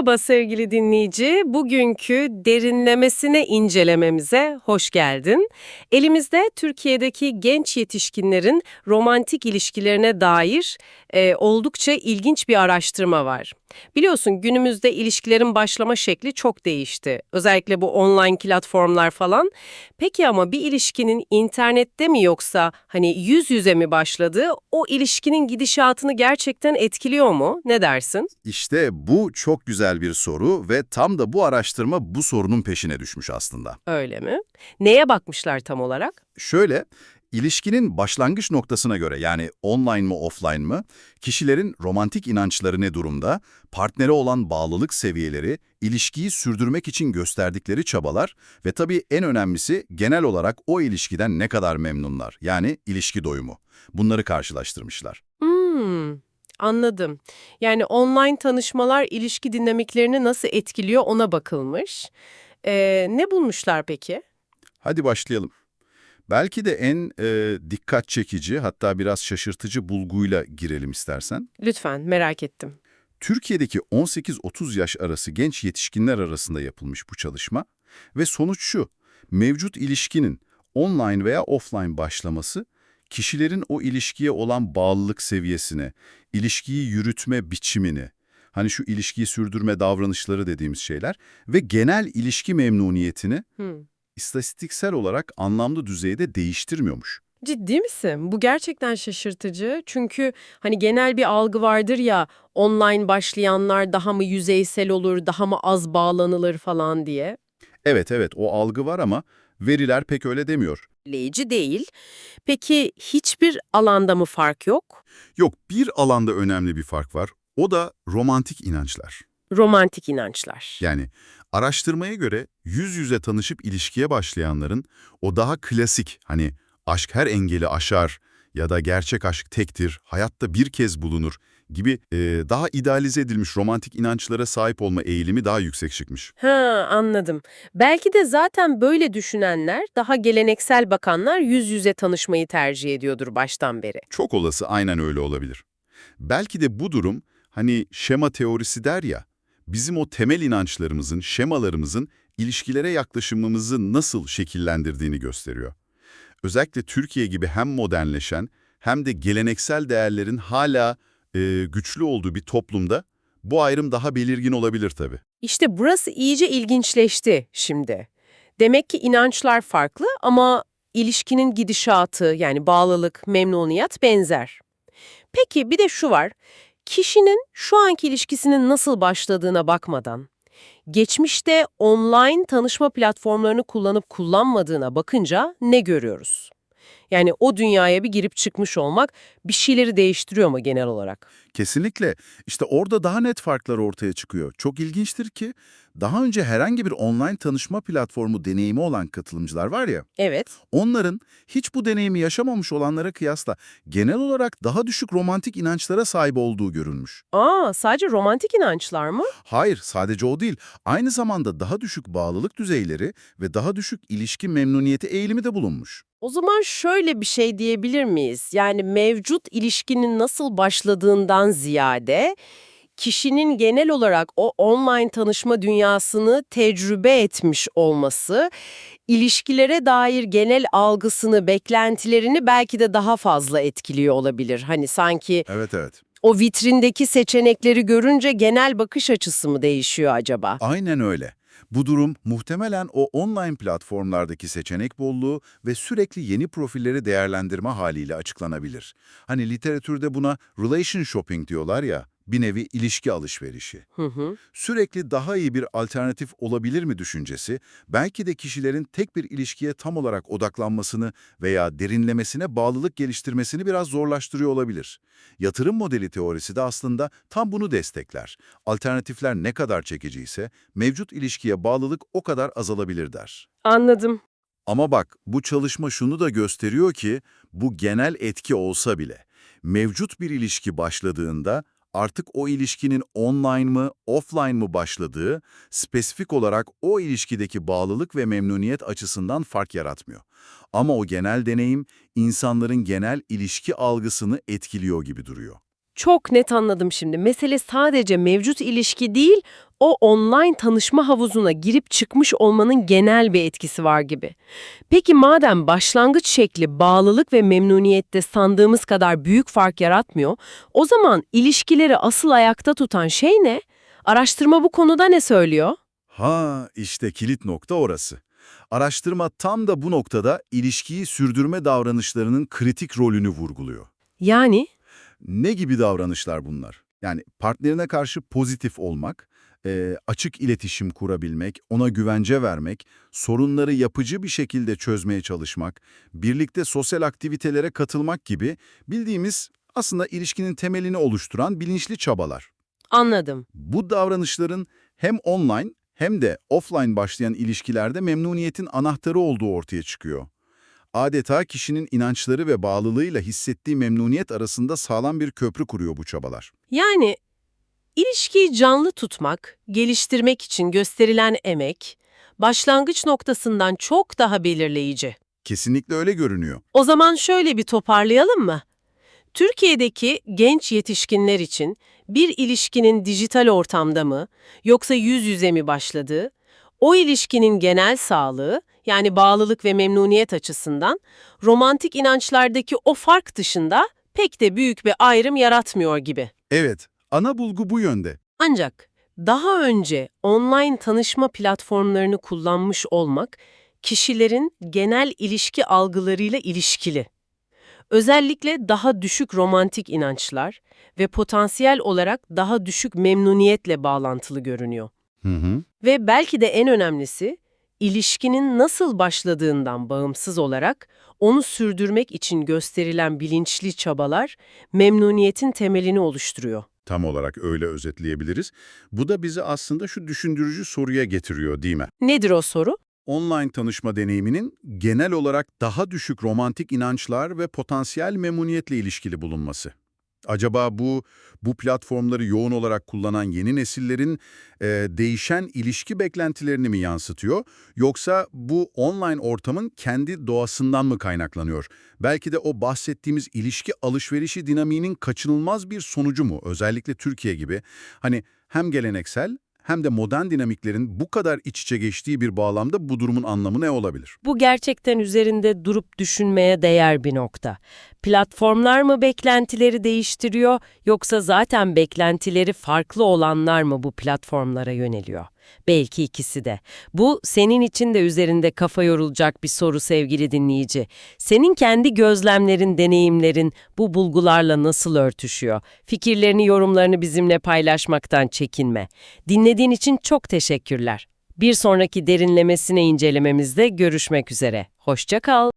Merhaba sevgili dinleyici. Bugünkü derinlemesine incelememize hoş geldin. Elimizde Türkiye'deki genç yetişkinlerin romantik ilişkilerine dair e, oldukça ilginç bir araştırma var. Biliyorsun günümüzde ilişkilerin başlama şekli çok değişti. Özellikle bu online platformlar falan. Peki ama bir ilişkinin internette mi yoksa hani yüz yüze mi başladığı o ilişkinin gidişatını gerçekten etkiliyor mu? Ne dersin? İşte bu çok güzel bir soru ve tam da bu araştırma bu sorunun peşine düşmüş aslında. Öyle mi? Neye bakmışlar tam olarak? Şöyle, ilişkinin başlangıç noktasına göre yani online mı offline mı, kişilerin romantik inançları ne durumda, partnere olan bağlılık seviyeleri, ilişkiyi sürdürmek için gösterdikleri çabalar ve tabii en önemlisi genel olarak o ilişkiden ne kadar memnunlar yani ilişki doyumu. Bunları karşılaştırmışlar. Hmm, anladım. Yani online tanışmalar ilişki dinamiklerini nasıl etkiliyor ona bakılmış. Ee, ne bulmuşlar peki? Hadi başlayalım. Belki de en e, dikkat çekici hatta biraz şaşırtıcı bulguyla girelim istersen. Lütfen merak ettim. Türkiye'deki 18-30 yaş arası genç yetişkinler arasında yapılmış bu çalışma ve sonuç şu, mevcut ilişkinin online veya offline başlaması, kişilerin o ilişkiye olan bağlılık seviyesine, ilişkiyi yürütme biçimini, hani şu ilişkiyi sürdürme davranışları dediğimiz şeyler ve genel ilişki memnuniyetini Hmm. İstatistiksel olarak anlamlı düzeyde değiştirmiyormuş. Ciddi misin? Bu gerçekten şaşırtıcı. Çünkü hani genel bir algı vardır ya online başlayanlar daha mı yüzeysel olur, daha mı az bağlanılır falan diye. Evet evet o algı var ama veriler pek öyle demiyor. Leyici değil. Peki hiçbir alanda mı fark yok? Yok bir alanda önemli bir fark var. O da romantik inançlar. Romantik inançlar. Yani araştırmaya göre yüz yüze tanışıp ilişkiye başlayanların o daha klasik hani aşk her engeli aşar ya da gerçek aşk tektir, hayatta bir kez bulunur gibi e, daha idealize edilmiş romantik inançlara sahip olma eğilimi daha yüksek çıkmış. Ha anladım. Belki de zaten böyle düşünenler, daha geleneksel bakanlar yüz yüze tanışmayı tercih ediyordur baştan beri. Çok olası aynen öyle olabilir. Belki de bu durum hani şema teorisi der ya, bizim o temel inançlarımızın, şemalarımızın ilişkilere yaklaşımımızı nasıl şekillendirdiğini gösteriyor. Özellikle Türkiye gibi hem modernleşen hem de geleneksel değerlerin hala e, güçlü olduğu bir toplumda bu ayrım daha belirgin olabilir tabii. İşte burası iyice ilginçleşti şimdi. Demek ki inançlar farklı ama ilişkinin gidişatı yani bağlılık, memnuniyet benzer. Peki bir de şu var. Kişinin şu anki ilişkisinin nasıl başladığına bakmadan, geçmişte online tanışma platformlarını kullanıp kullanmadığına bakınca ne görüyoruz? Yani o dünyaya bir girip çıkmış olmak bir şeyleri değiştiriyor mu genel olarak? Kesinlikle. İşte orada daha net farklar ortaya çıkıyor. Çok ilginçtir ki daha önce herhangi bir online tanışma platformu deneyimi olan katılımcılar var ya, Evet. onların hiç bu deneyimi yaşamamış olanlara kıyasla genel olarak daha düşük romantik inançlara sahip olduğu görülmüş. Aa, sadece romantik inançlar mı? Hayır, sadece o değil. Aynı zamanda daha düşük bağlılık düzeyleri ve daha düşük ilişki memnuniyeti eğilimi de bulunmuş. O zaman şöyle bir şey diyebilir miyiz? Yani mevcut ilişkinin nasıl başladığından ziyade kişinin genel olarak o online tanışma dünyasını tecrübe etmiş olması, ilişkilere dair genel algısını, beklentilerini belki de daha fazla etkiliyor olabilir. Hani sanki Evet evet. o vitrindeki seçenekleri görünce genel bakış açısı mı değişiyor acaba? Aynen öyle. Bu durum muhtemelen o online platformlardaki seçenek bolluğu ve sürekli yeni profilleri değerlendirme haliyle açıklanabilir. Hani literatürde buna relation shopping diyorlar ya, bir nevi ilişki alışverişi. Hı hı. Sürekli daha iyi bir alternatif olabilir mi düşüncesi, belki de kişilerin tek bir ilişkiye tam olarak odaklanmasını veya derinlemesine bağlılık geliştirmesini biraz zorlaştırıyor olabilir. Yatırım modeli teorisi de aslında tam bunu destekler. Alternatifler ne kadar çekiciyse, mevcut ilişkiye bağlılık o kadar azalabilir der. Anladım. Ama bak, bu çalışma şunu da gösteriyor ki, bu genel etki olsa bile, mevcut bir ilişki başladığında artık o ilişkinin online mı, offline mı başladığı, spesifik olarak o ilişkideki bağlılık ve memnuniyet açısından fark yaratmıyor. Ama o genel deneyim, insanların genel ilişki algısını etkiliyor gibi duruyor. Çok net anladım şimdi. Mesele sadece mevcut ilişki değil, o online tanışma havuzuna girip çıkmış olmanın genel bir etkisi var gibi. Peki madem başlangıç şekli bağlılık ve memnuniyette sandığımız kadar büyük fark yaratmıyor, o zaman ilişkileri asıl ayakta tutan şey ne? Araştırma bu konuda ne söylüyor? Ha, işte kilit nokta orası. Araştırma tam da bu noktada ilişkiyi sürdürme davranışlarının kritik rolünü vurguluyor. Yani Ne gibi davranışlar bunlar? Yani partnerine karşı pozitif olmak, e, açık iletişim kurabilmek, ona güvence vermek, sorunları yapıcı bir şekilde çözmeye çalışmak, birlikte sosyal aktivitelere katılmak gibi bildiğimiz aslında ilişkinin temelini oluşturan bilinçli çabalar. anladım. Bu davranışların hem online hem de offline başlayan ilişkilerde memnuniyetin anahtarı olduğu ortaya çıkıyor. Adeta kişinin inançları ve bağlılığıyla hissettiği memnuniyet arasında sağlam bir köprü kuruyor bu çabalar. Yani ilişkiyi canlı tutmak, geliştirmek için gösterilen emek, başlangıç noktasından çok daha belirleyici. Kesinlikle öyle görünüyor. O zaman şöyle bir toparlayalım mı? Türkiye'deki genç yetişkinler için bir ilişkinin dijital ortamda mı yoksa yüz yüze mi başladığı, o ilişkinin genel sağlığı yani bağlılık ve memnuniyet açısından romantik inançlardaki o fark dışında pek de büyük bir ayrım yaratmıyor gibi. Evet, ana bulgu bu yönde. Ancak daha önce online tanışma platformlarını kullanmış olmak kişilerin genel ilişki algılarıyla ilişkili. Özellikle daha düşük romantik inançlar ve potansiyel olarak daha düşük memnuniyetle bağlantılı görünüyor. Hı hı. Ve belki de en önemlisi, ilişkinin nasıl başladığından bağımsız olarak onu sürdürmek için gösterilen bilinçli çabalar memnuniyetin temelini oluşturuyor. Tam olarak öyle özetleyebiliriz. Bu da bizi aslında şu düşündürücü soruya getiriyor değil mi? Nedir o soru? Online tanışma deneyiminin genel olarak daha düşük romantik inançlar ve potansiyel memnuniyetle ilişkili bulunması. Acaba bu bu platformları yoğun olarak kullanan yeni nesillerin e, değişen ilişki beklentilerini mi yansıtıyor yoksa bu online ortamın kendi doğasından mı kaynaklanıyor? Belki de o bahsettiğimiz ilişki alışverişi dinamiğinin kaçınılmaz bir sonucu mu? Özellikle Türkiye gibi hani hem geleneksel hem de modern dinamiklerin bu kadar iç içe geçtiği bir bağlamda bu durumun anlamı ne olabilir? Bu gerçekten üzerinde durup düşünmeye değer bir nokta. Platformlar mı beklentileri değiştiriyor yoksa zaten beklentileri farklı olanlar mı bu platformlara yöneliyor? Belki ikisi de. Bu senin için de üzerinde kafa yorulacak bir soru sevgili dinleyici. Senin kendi gözlemlerin, deneyimlerin bu bulgularla nasıl örtüşüyor? Fikirlerini, yorumlarını bizimle paylaşmaktan çekinme. Dinlediğin için çok teşekkürler. Bir sonraki derinlemesine incelememizde görüşmek üzere. Hoşça kal.